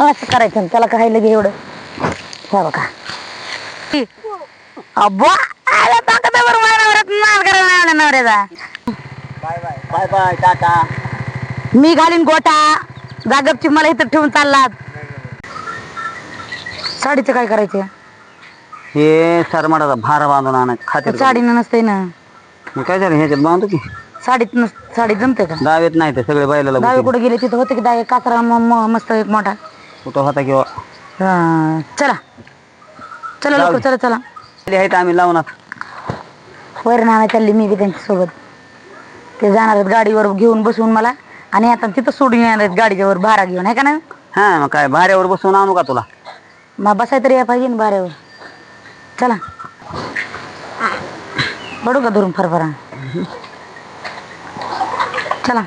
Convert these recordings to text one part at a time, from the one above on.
असं करायचं ना, त्याला काय लगे एवढं? हे बघा. अब्बा आला मार करायला आला नवऱ्याचा. Bye bye. Bye bye tata. मी घालीन गोटा. जागपची मला इथं ठेवून चाललात. साडीचं काय करायचं? हे सरमाडाचा भार बांधून आणा खाते साडीनं नसते ना. मग काय झालं ह्याच्यात बांधतो की? साडीत नस साडी जमते का? दावेत नाही ते सगळे बैलाला गुंतवून. कुठे गेले? तिथं होते की म- म- मस्त एक मोठा. कुठं होता किंवा? हा, चला. चला लवकर चला चला. आहेत आम्ही लावणार वैरण आणायला चालली मी बी त्यांच्यासोबत ते जाणार आहेत गाडीवर घेऊन बसवून मला. आणि आता तिथं सोडून येणार आहेत गाडीच्या वर भारा घेऊन आहे का नाही हा मग काय भाऱ्यावर बसवून आणू का तुला? मग बसाय तरी या पाहिजे ना भाऱ्यावर. चला. बडू का धरून फरफरा? चला.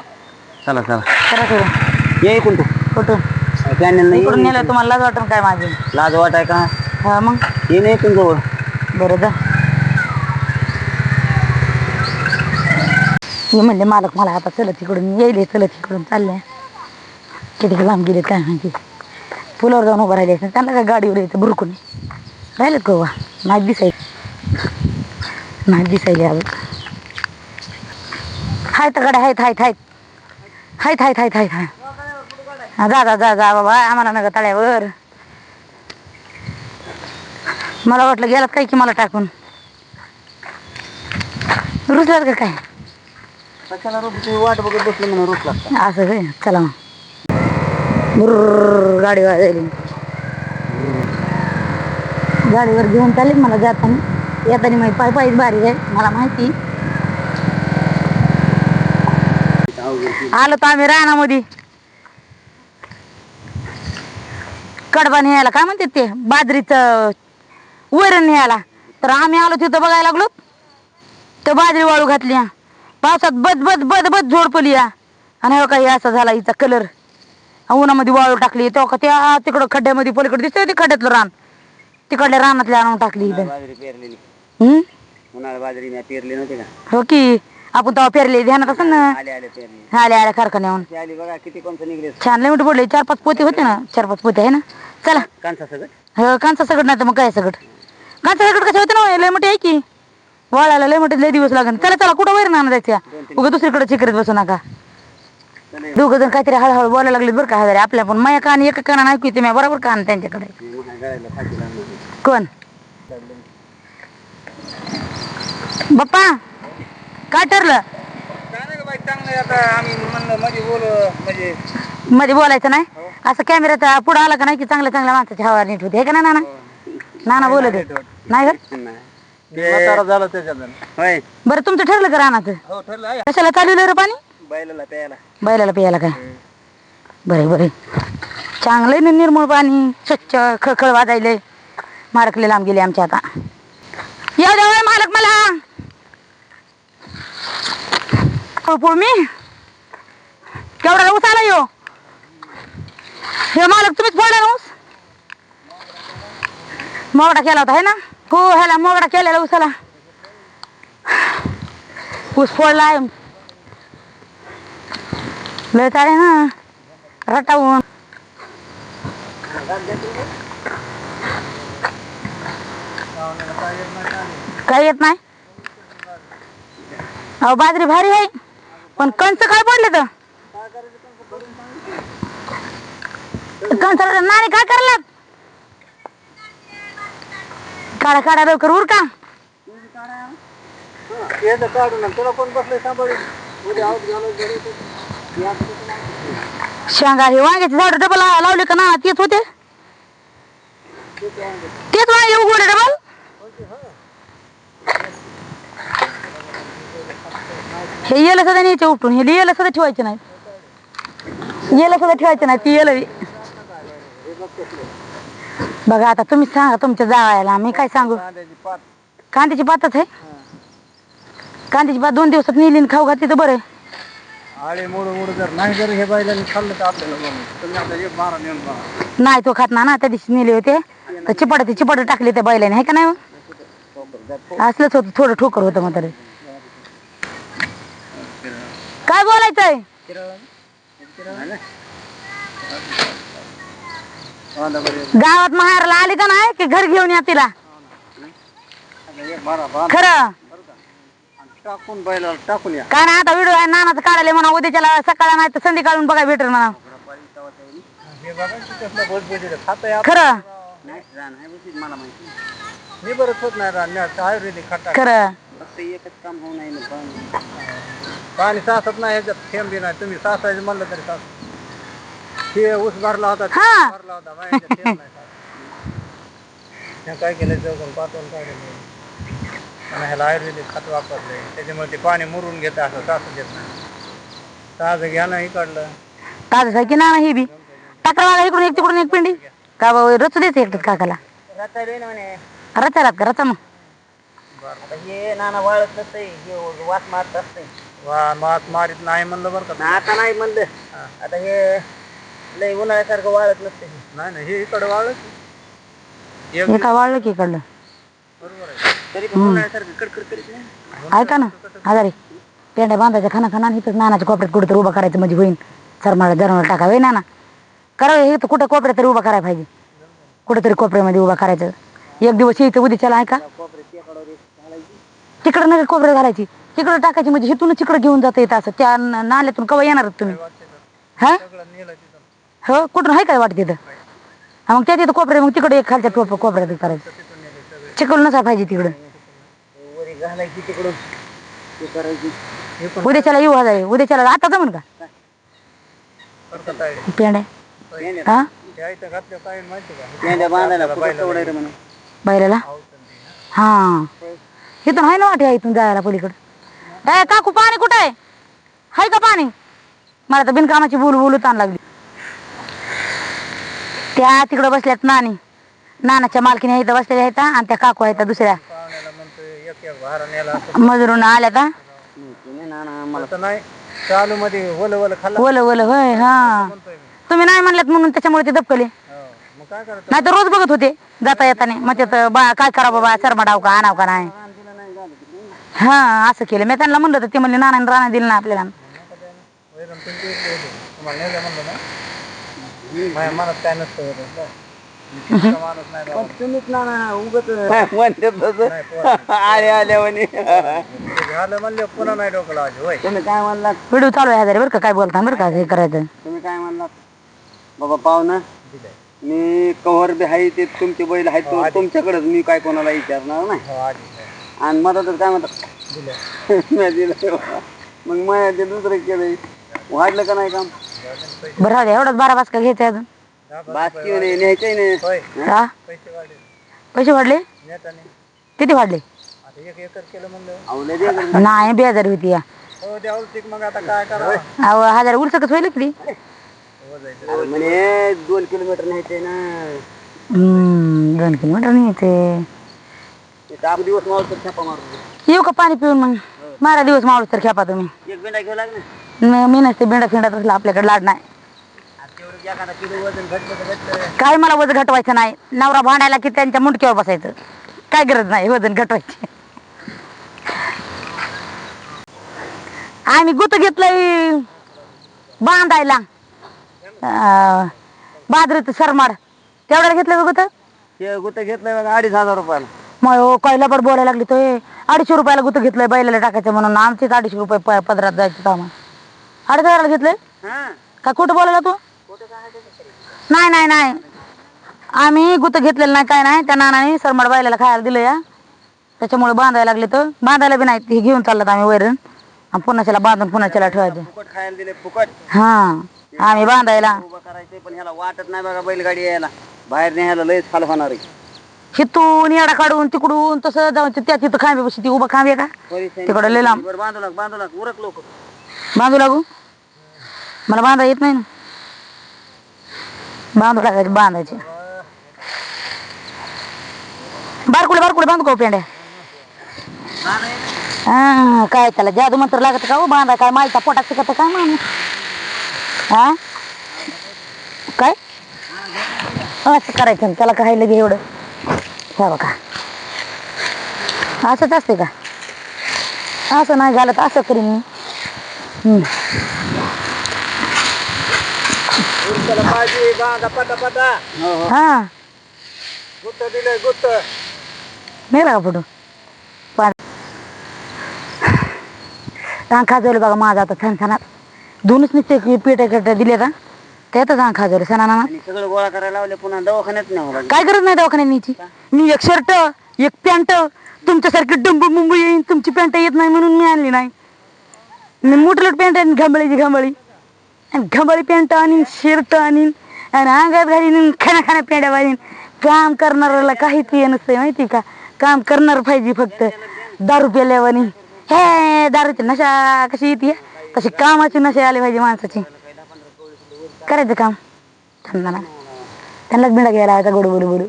चला चला. करा सुरू ये इकडून तू. इकडून नेलं तुम्हाला लाज वाटेल काय माझी? लाज वाटाय का? हा मग? ये नाही तुमच्यावर बरं जा. मी म्हणले मालक मला आता चलत तिकडून येईल चलत तिकडून चालले किती लांब गेले काय माहिती. पुलावर जाऊन उभं राहिले त्यांना काय गाडीवर यायचं भुरकून राहिलेत गोवा नाही दिसाय नाही दिसायले अजून. हायत गाड्या आहेत हायत हायत. हायत हायत हायत हायत. हाय जा जा जा जा बाबा आम्हाला नका तळ्यावर. मला वाटलं गेलात काय की मला टाकून? रुसलात का काय? कशाला तुम्ही वाट बघत बसले म्हणून रोज लागता असं काय चला मग. बुर्र गाडी वाजायली. गाडीवर घेऊन चालले मला जाताना. येताना माहिती पाय पायच भारी आहे मला माहिती. आलो तर आम्ही रानामध्ये. कडबा न्यायला काय म्हणतात ते? बाजरीचं वरण न्यायला. तर आम्ही आलो तिथं बघायला लागलो. तर बाजरी वाळू घातली. पावसात बद बद बद बद झोड पडली हा. आणि हो काही असा झाला हिचा कलर उन्हामध्ये वाळू टाकली. तो का त्या तिकडं खड्ड्यामध्ये पलीकडे दिसतंय ते खड्ड्यातलं रान. तिकडल्या रानातली आणून टाकली इथं. बाजरी पेरली नव्हती हो की. आपण तेव्हा पेरले ध्यानात असं ना? आले आल्या कारखान्याहून. छान. लिमिट पडले चार पाच पोते होते ना? चार पाच पोते आहे ना? चला. कांचा सगळं हो कांचा सगड नाही तर मग काय सगड कांचा सगड कसे होते ना लय मोठे आहे की? वाळायला लय मोठे लय दिवस लागेल चला चला कुठं वैर ना जायच्या उगा दुसरीकडे चिकरीत बसू नका. दोघं जण काहीतरी हळूहळू बोलायला लागले बरं का हजारे. आपल्या पण माया कान एका काना ऐकू येते मी बरोबर कान त्यांच्याकडे. कोण? बाप्पा काय ठरलं? काय नाही बाई चांगलं आता. आम्ही म्हणलं मध्ये बोलू म्हणजे मध्ये बोलायचं नाही? असं कॅमेऱ्याचा पुढं आला का नाही की चांगल्या चांगल्या माणसाची हवा नीट होते. हे का ना नाना नाना बोलत होते. नाही का? झालं त्याच्यात होय. बरं तुमचं ठरलं का रानाचं? हो ठरलं आहे. कशाला चालवलं रे पाणी? बैलाला प्यायला. बैलाला प्यायला काय बरे बरे. चांगलंय ना निर्मळ पाणी. स्वच्छ खळखळ वाजायलंय मारकले लांब गेले आमच्या आता. येऊ द्या होय मालक मला. पळपळ मी केवढा ऊस आला यो हे मालक तुम्हीच फोडला ना ऊस? मोगडा केला होता है ना? हो ह्याला मोगडा केलेला ऊसाला ऊस फोडला आहे. लय चाले ना रटावून काय येत नाही? अहो बाजरी भारी आहे. पण कंच काय पडले तर? कंच नाणी काय करलात? काढा काढा लवकर उर का काढून तुला कोण बसले सांभाळून? उद्या आऊट घालून शेंगा हे वांग्याचे झाड डबल लावले का ना तेच होते. तेच वांगे उगवले डबल हे येलं सध्या न्यायचे उपटून. हे येलं सध्या ठेवायचे नाही येलं सध्या ठेवायचे नाही ती येलं बघा आता तुम्हीच सांगा तुमच्या जावायला. मी काय सांगू? कांद्याची पातच आहे? कांद्याची पात दोन दिवसात नेली आणि खाऊ घातली तर बरं आहे. आळे मोड मोड जर नाही जर हे बैलांनी खाल्लं तर आपल्याला बघू तुम्ही आता एक मारा नेऊन बघा. नाही तो खात ना ना. त्या दिवशी नेले होते. तर चिपाट ते चिपाट टाकले त्या बैलाने. आहे का नाही मग? असलंच होतं. थोडं ठोकर होतं मग तरी. काय बोलायचंय? एक. गावात माहेरला आली का नाही की घर घेऊन या तिला? खरं? टाकून बैलाला टाकून या. काय नाही आता व्हिडिओ आहे नानाचं काढायला म्हणा उद्याच्याला सकाळ नाही तर संध्याकाळून बघा भेटेल म्हणा. खातं खरं? नाही रान आहे बघ, मला माहिती मी बरंच होत नाही रान आयुर्वेदिक खटा खरं? फक्त एकच काम होऊ नाही पाणी. पाणी साचत नाही ह्याच्यात थेंब बी नाही. तुम्ही साचायचं म्हणलं तरी साच हे ऊस भरला होता ते हा. भरला होता नाही काय केलं चौकून पाठवून काढलं आणि ह्याला आयुर्वेदिक खत वापरले त्याच्यामुळे ते पाणी मुरून घेतं असं साचू देत नाही. ताजं घ्या ना इकडलं. ताजं आहे की ना ही बी. टाकर वागा इकडून एक तिकडून एक पिंडी. का बाबा रचू देते एकटंच काकाला. रताळे ना म्हणे. रचायलात का? रचा मग. आता हे नाना वाळत नसते हे वास मारत असते. वा मास मारित नाही म्हणलं बरं का आता नाही म्हणलं. आता हे लय उन्हाळ्यासारखं वाळत नसते. नाही नाही हे इकडं वाळत. एक हे काय वाढलं की इकडलं? बरोबर आहे. तरी पण उन्हाळ्यासारखं कडकड करीत नाही ऐका ना आजारी. पेंड्या बांधायच्या खाना खाना इथं नानाच्या कोपऱ्यात कुठं तरी उभा करायचं म्हणजे होईन. सरमाळा जरमाळा टाकावे. नाना करावं हे तर कुठं कोपऱ्यात तरी उभा करायला पाहिजे. कुठेतरी कोपऱ्यामध्ये उभा करायचं. एक दिवस इथं उद्याच्याला आहे का तिकडं नका कोपऱ्यात घालायची. तिकडं टाकायची म्हणजे हिथून तिकडं घेऊन जाता येतं असं. त्या न- नाल्यातून कवा येणार तुम्ही? हा? सगळं नेलं तिथं हो कुठून आहे काय वाटत तिथं? हा मग त्या तिथं कोपरे मग तिकडे एक खालच्या टोप कोपऱ्यात करायचं. चिकल नसा पाहिजे तिकडं. वरी घालायची तिकडून ते करायची हे पण उद्याच्याला येऊ हजार उद्याच्याला आता जमन का? करतात आहे. पेंड्या. हा? इथं घातल्या काय माहिती का पेंड्या बांधायला बैलाला? म्हणून बैलाला हा. इथून आहे ना वाटे इथून जायला पलीकडं. ए काकू पाणी कुठं आहे? हाय का पाणी? मला तर बिनकामाची बोल बोलू ताण लागली. त्या तिकडं बसल्यात नानी. नानाच्या मालकीने इथं बसलेल्या आहेत आणि त्या काकू आहेत दुसऱ्या. मजुरून आल्या का ओलं ओलं होय हा. तुम्ही नाही म्हणल्यात म्हणून त्याच्यामुळे ते दबकले. हो. नाही तर रोज बघत होते जाता येताना. मग त्यात बा काय करा बाबा शर्मा डाव का आणाव का नाही. हा असं केलं. मी त्यांना म्हणलं तर ते म्हणले नाना राणा दिलं ना आपल्याला. माझ्या मनात काय नसतं माणूस नाही बाबा. तुम्हीच ना ना उगत नाही. आले आले म्हणे. ते झालं म्हणलं पुन्हा नाही डोकं लावायचं होय. तुम्ही काय म्हणलात व्हिडिओ चालू आहे हजार बरं का? काय बोलता बरं का? हे करायचं. तुम्ही काय म्हणलात बाबा पाहुणा मी कव्हर बी आहे ते तुमचे बैल आहेत तो तुमच्याकडेच मी काय कोणाला विचारणार नाही. हो आधी. आणि मला तर काय म्हणतात दिलं. मी दिलं. मग मग ते दुसरं केलं वाढलं का नाही काम? बरं राहू एवढंच बारा बास का घ्यायचं अजून न्यायचंय होय. हा? पैसे वाढले. पैसे वाढले? नेताने. किती वाढले? आता एक एकर केलं म्हणलं. आवले दे गं. नाही बेजार होती या. हो द्यावं ठीक मग आता काय करावं? अहो हज़ार उलसकच होईल अरे म्हणे दोन किलोमीटर न्यायचंय ना. हम्म, दोन किलोमीटर नाही ते दिवस मावळ तर छापा मारू येऊ का पाणी पिऊन मग? मारा दिवस मावळूस तर खेपा तुम्ही. एक बिंडा घेऊ मी नसते बिंडा फिंडा तसला आपल्याकडे लाड नाही. किलो काय मला वजन घटवायचं नाही? नवरा भांडायला की त्यांच्या मुंडक्यावर बसायचं? काय गरज नाही वजन घटवायची. आम्ही गुत घेतलंय बांधायला. अं, बाजरीचं सरमाड. तेवढ्याला घेतलं गुत? गुत घेतलंय बघा अडीच हजार रुपयाला. मग हो काय लबड बोलायला लागली तो? अडीचशे रुपयाला गुत घेतलंय बैलाला टाकायचं म्हणून. आमचीच अडीचशे रुपये पदरात जायचं सामान अडीच हजाराला घेतलंय? हा. काय खोटं बोलायला तू? नाही नाही नाही आम्ही गुत घेतलेलं नाही काय नाही. त्या नानाने सरमड बायला खायला दिलं या. त्याच्यामुळे बांधायला लागले तर बांधायला बी नाही. हे घेऊन चाललं आम्ही वैरण. आणि पुन्हा बांधून पुन्हा ठेवायचं. फुकट खायला दिले फुकट. हा आम्ही बांधायला. उभं करायचंय पण ह्याला वाटत नाही बघा बैलगाडी यायला. बाहेर न्यायला लयच खाल होणार आहे. हिथून येडा काढून तिकडून तसं जाऊन त्या तिथं खांबे बशी ती उभं खांबे का? तिकडं लय लांब. बरं बांधू लाग बांधू लाग उरक लोक बांधू लागू? मला बांधा येत नाही ना. बांधू लागायचे बांधायचे. बारकुडे बारकुडे बांधू का हो पेंड्या? हा काय त्याला जादू मंत्र लागत का हो? बांधा काय माहिती पोटात शिकत काय मान हा? काय? असं करायचं त्याला काय लगे एवढं? हे बघा. असंच असते का? असं नाही झालं तर असं करीन मी. पाहिजे बांधा पटा हा गुत्त दिलंय गुत्त फोटो रांग खाजवलं बघा माझा आता छान सणात दोनच नुसते पेट्या कट्या दिले का त्यातच रांग खाजवलं सणाना आणि सगळं गोळा करायला लावले पुन्हा दवाखान्यात नाही हो काय करत नाही दवाखान्यात न्यायची मी एक शर्ट एक पॅन्ट तुमच्यासारखी डंबू मुंबई येईन तुमची पॅन्ट येत नाही म्हणून मी आणली नाही मी मुटलट पॅन्ट आणि घांबळीची घांबळी. आणि घांबळी पॅन्ट आणीन शर्ट आणीन आणि अंगात घालीन खाण्या खाण्या पेंड्या घालीन काम करणाऱ्याला काही ते नसतंय माहिती का? काम करणार पाहिजे फक्त. दारू प्याल्यावानी. हे दारूची नशा कशी येते? तशी कामाची नशा आली पाहिजे माणसाची. करायचं काम. त्यांना ना. त्यांनाच बिंडा घ्यायला लावायचा गोडू गोडू गोडू.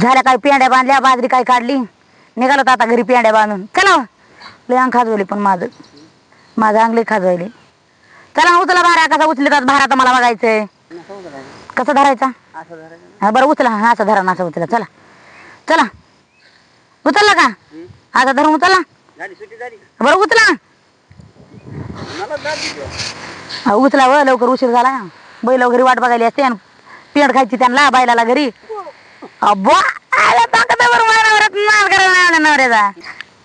झाल्या काय पेंड्या बांधल्या बाजरी काय काढली? निघालो आता घरी पेंड्या बांधून. चला हो. लय अंग खाजवली पण माझं माझं अंग लय खाजवली चला उचला भारा कसा उचलतात भारा तर मला बघायचंय कसा धरायचा हा बरं उचला हा असं धरा असं उचला चला चला उचलला का आता धरून उचलला बरं उचला उचला व लवकर उशीर झाला बैल वगैरे वाट बघायली असते आणि पेंड खायची त्यांना बैलाला घरी अब्बा आला ताकद बरं नवऱ्याचा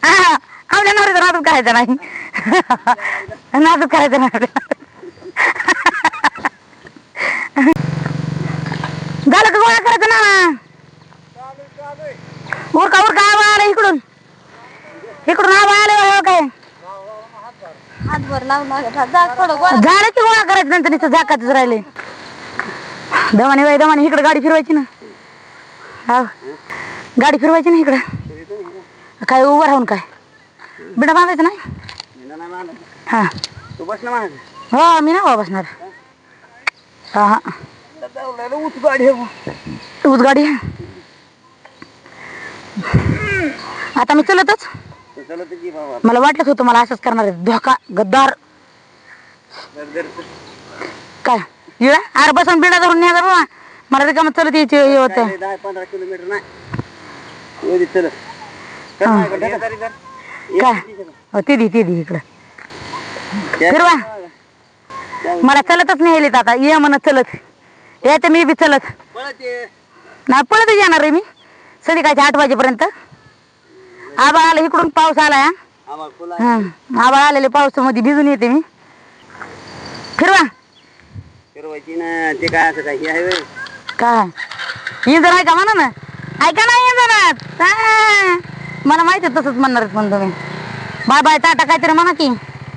हा, आपल्या नवऱ्याचा नादच करायचा नाही. नादच करायचं नाही. झालं का गोळा करायचं ना? उरका उरका आबा आला इकडून. इकडून आबा आले हो काय? हातभर लावून थोडं गोळा गोळा करायचं नंतर नुसतं झाकातच राहिले. दमाने बाई दमाने इकडे गाडी फिरवायची ना. हा गाडी फिरवायची ना इकडं. काय उभं राहून काय? बिडा बांधायचं नाही? नाही. हा. तू बस ना हो मी नाही बाबा बसणार. हा हा. उच गाडी. तूच. आता मी चलतच. बाबा. मला वाटलंच होतं मला असंच करणार आहे. धोका गद्दार. दर दर काय? इळा अरे बसून बिडा धरून जा बाबा मला रिकामं चलत यायची हे होतं. दहा पंधरा किलोमीटर नाही. काय. हो ते दी ते दी इकडं फिरवा. मला चलतच नाही येत आता ये म्हणत चलत यायचं मी बी चलत. नाही पळतच येणार आहे मी संध्याकाळच्या आठ वाजेपर्यंत आबाळ आला इकडून पाऊस आला हा. हं. आबाळ आलेले पावसामध्ये भिजून येते मी फिरवा फिरवायची ना ते काय असं काय आहे व्हय. काय इंजन आहे का म्हणा ना ऐका ना इंजनात. मला माहिती आहे तसंच म्हणणार आहेत पण तुम्ही. बाय बाय टाटा काहीतरी म्हणा की.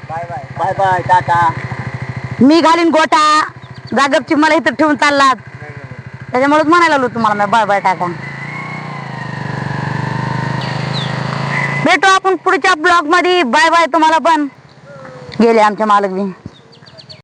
Bye bye bye bye tata. मी घालीन गोटा. जागपची मला इथं ठेवून चाललात. त्याच्यामुळेच म्हणायला लागलो तुम्हाला मी. Bye bye Tata. भेटू आपण पुढच्या ब्लॉगमध्ये बाय बाय तुम्हाला पण. गेले आमचे मालक बी.